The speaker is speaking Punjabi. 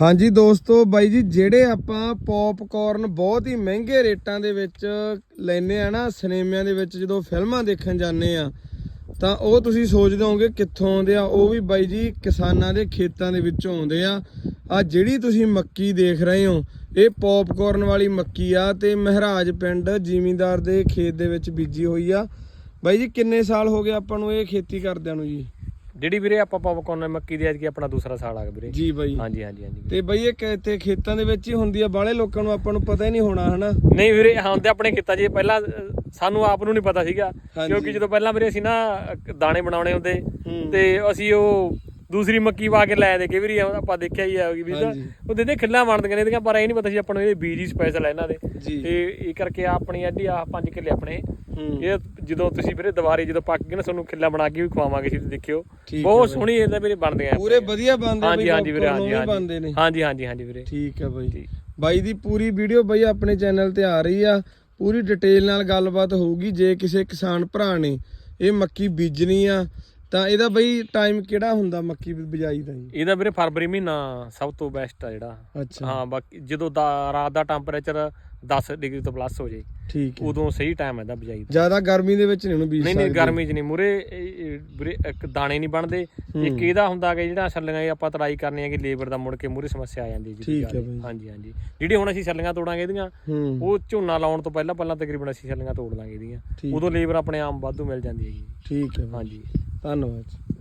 ਹਾਂਜੀ ਦੋਸਤੋ ਬਾਈ ਜੀ, ਜਿਹੜੇ ਆਪਾਂ ਪੌਪਕਾਰਨ ਬਹੁਤ ਹੀ ਮਹਿੰਗੇ ਰੇਟਾਂ ਦੇ ਵਿੱਚ ਲੈਨੇ ਆ ਨਾ, ਸਿਨੇਮਿਆਂ ਦੇ ਵਿੱਚ ਜਦੋਂ ਫਿਲਮਾਂ ਦੇਖਣ ਜਾਂਦੇ ਆ, ਤਾਂ ਉਹ ਤੁਸੀਂ ਸੋਚਦੇ ਹੋਗੇ ਕਿੱਥੋਂ ਆਉਂਦੇ ਆ। ਉਹ ਵੀ ਬਾਈ ਜੀ ਕਿਸਾਨਾਂ ਦੇ ਖੇਤਾਂ ਦੇ ਵਿੱਚੋਂ ਆਉਂਦੇ ਆ। ਆ ਜਿਹੜੀ ਤੁਸੀਂ ਮੱਕੀ ਦੇਖ ਰਹੇ ਹੋ, ਇਹ ਪੌਪਕਾਰਨ ਵਾਲੀ ਮੱਕੀ ਆ ਤੇ ਮਹਿਰਾਜ ਪਿੰਡ ਜ਼ਿਮੀਂਦਾਰ ਦੇ ਖੇਤ ਦੇ ਵਿੱਚ ਬੀਜੀ ਹੋਈ ਆ। ਬਾਈ ਜੀ, ਕਿੰਨੇ ਸਾਲ ਹੋ ਗਏ ਆਪਾਂ ਨੂੰ ਇਹ ਖੇਤੀ ਕਰਦਿਆਂ ਨੂੰ ਜੀ? ਜਿਹੜੀ ਵੀਰੇ ਆਪਾਂ ਪੌਪਕਾਰਨ ਮੱਕੀ ਦੀ ਐਤਕੀ ਆਪਣਾ ਦੂਸਰਾ ਸਾਲ ਆ ਗਿਆ ਵੀਰੇ। ਜੀ ਬਾਈ। ਹਾਂਜੀ ਹਾਂਜੀ ਹਾਂਜੀ ਤੇ ਬਈ ਇਹ ਕਿਤੇ ਖੇਤਾਂ ਦੇ ਵਿੱਚ ਹੀ ਹੁੰਦੀ ਆ ਬਾਹਲੇ ਲੋਕਾਂ ਨੂੰ ਆਪਾਂ ਨੂੰ ਪਤਾ ਹੀ ਨਹੀਂ ਹੋਣਾ ਹਨਾ? ਨਹੀਂ ਵੀਰੇ ਹਾਂ ਤੇ ਆਪਣੇ ਕੀਤਾ ਜੀ ਪਹਿਲਾਂ ਸਾਨੂੰ ਆਪ ਨੂੰ ਨਹੀਂ ਪਤਾ ਸੀਗਾ। ਕਿਉਂਕਿ ਜਦੋਂ ਪਹਿਲਾਂ ਵੀਰੇ ਅਸੀਂ ਨਾ ਦਾਣੇ ਬਣਾਉਣੇ ਹੁੰਦੇ। ਤੇ ਅਸੀਂ ਉਹ ਦੂਸਰੀ ਮੱਕੀ ਪਾ ਕੇ ਲੈ ਦੇ ਕੇ ਵੀਰੇ ਆਪਾਂ ਦੇਖਿਆ ਹੀ ਆ ਵੀ ਤਾਂ। ਉਹ ਦਿੰਦੇ ਖਿੱਲਾਂ ਬਣਦੀਆਂ ਨੇ ਇਹਦੀਆਂ ਪਰ ਇਹ ਨਹੀਂ ਪਤਾ ਸੀ ਆਪਾਂ ਨੂੰ ਇਹ ਬੀਜ ਹੀ ਸਪੈਸ਼ਲ ਹੈ ਇਹਨਾਂ ਦੇ। ਤੇ ਇਹ ਕਰਕੇ ਆਪਣੀ ਐਡੀ ਆ 5 ਕਿੱਲੇ ਆਪਣੇ। ਇਹ ਜਦੋਂ ਤੁਸੀਂ ਵੀਰੇ ਦੁਬਾਰੇ ਜਦੋਂ ਪੱਕ ਗਏ ਨਾ ਤੁਹਾਨੂੰ ਖਿੱਲਾ ਬਣਾ ਕੇ ਵੀ ਖਵਾਵਾਂਗੇ ਤੁਸੀਂ ਦੇਖਿਓ। ਬਹੁਤ। ਸੋਹਣੀ ਇਹਦਾ ਵੀਰੇ ਬਣਦੇ ਆ ਪੂਰੇ ਵਧੀਆ ਬਣਦੇ ਹਾਂਜੀ ਹਾਂਜੀ ਵੀਰੇ ਹਾਂਜੀ ਹਾਂਜੀ। ਹਾਂਜੀ ਹਾਂਜੀ ਵੀਰੇ। ਠੀਕ ਹੈ ਬਾਈ। ਬਾਈ ਦੀ ਪੂਰੀ ਵੀਡੀਓ ਬਾਈ ਆਪਣੇ ਚੈਨਲ ਤੇ ਆ ਰਹੀ ਆ। ਪੂਰੀ ਡਿਟੇਲ ਨਾਲ ਗੱਲਬਾਤ ਹੋਊਗੀ ਜੇ ਕਿਸੇ ਕਿਸਾਨ ਭਰਾ ਨੇ ਇਹ ਮੱਕੀ ਬੀਜਣੀ ਆ। ਤਾਂ ਇਹਦਾ ਬਈ ਟਾਈਮ ਕਿਹੜਾ ਹੁੰਦਾ ਮੱਕੀ ਬਿਜਾਈ ਦਾ ਜੀ? ਇਹਦਾ ਵੀਰੇ ਫਰਵਰੀ ਮਹੀਨਾ ਸਭ ਤੋਂ ਬੈਸਟ ਆ ਜਿਹੜਾ। ਅੱਛਾ। ਹਾਂ ਬਾਕੀ ਜਦੋਂ ਦਾ ਰਾਤ ਦਾ ਟੈਂਪਰੇਚਰ 10 ਡਿਗਰੀ ਤੋਂ ਪਲੱਸ ਹੋ ਜਾਏ ਠੀਕ ਹੈ। ਉਦੋਂ ਸਹੀ ਟਾਈਮ ਹੈ ਦਾ ਬਿਜਾਈ ਦਾ। ਜ਼ਿਆਦਾ ਗਰਮੀ ਦੇ ਵਿੱਚ ਨਹੀਂ ਉਹਨੂੰ ਬੀਜ ਨਹੀਂ ਨਹੀਂ। ਗਰਮੀ 'ਚ ਨਹੀਂ। ਮੁਰੇ ਵੀਰੇ ਇੱਕ ਦਾਣੇ ਨਹੀਂ ਬਣਦੇ। ਇੱਕ ਇਹਦਾ ਹੁੰਦਾ ਕਿ ਜਿਹੜਾ ਛੱਲੀਆਂ ਇਹ ਆਪਾਂ ਤਰਾਈ ਕਰਨੀ ਹੈ ਕਿ ਲੇਬਰ ਦਾ ਮੁੜ ਕੇ ਮੂਰੇ ਸਮੱਸਿਆ ਆ ਜਾਂਦੀ ਜੀ ਠੀਕ ਹੈ ਜ਼ਿਆਦਾ। ਬਾਈ। ਹਾਂਜੀ ਹਾਂਜੀ। ਜਿਹੜੀ ਹੁਣ ਅਸੀਂ ਛੱਲੀਆਂ ਤੋੜਾਂਗੇ ਇਹਦੀਆਂ ਉਹ ਝੋਨਾ ਲਾਉਣ ਤੋਂ ਪਹਿਲਾਂ ਪਹਿਲਾਂ ਤਕਰੀਬਨ ਅਸੀਂ ਛੱਲੀਆਂ ਤੋੜ ਲਾਂਗੇ ਇਹਦੀਆਂ। ਉਦੋਂ ਲੇਬਰ ਆਪਣੇ ਆਮ ਵਾਧੂ ਮਿਲ ਜਾਂਦੀ ਹੈ ਜੀ ਠੀਕ ਹੈ ਹਾਂਜੀ। ਧੰਨਵਾਦ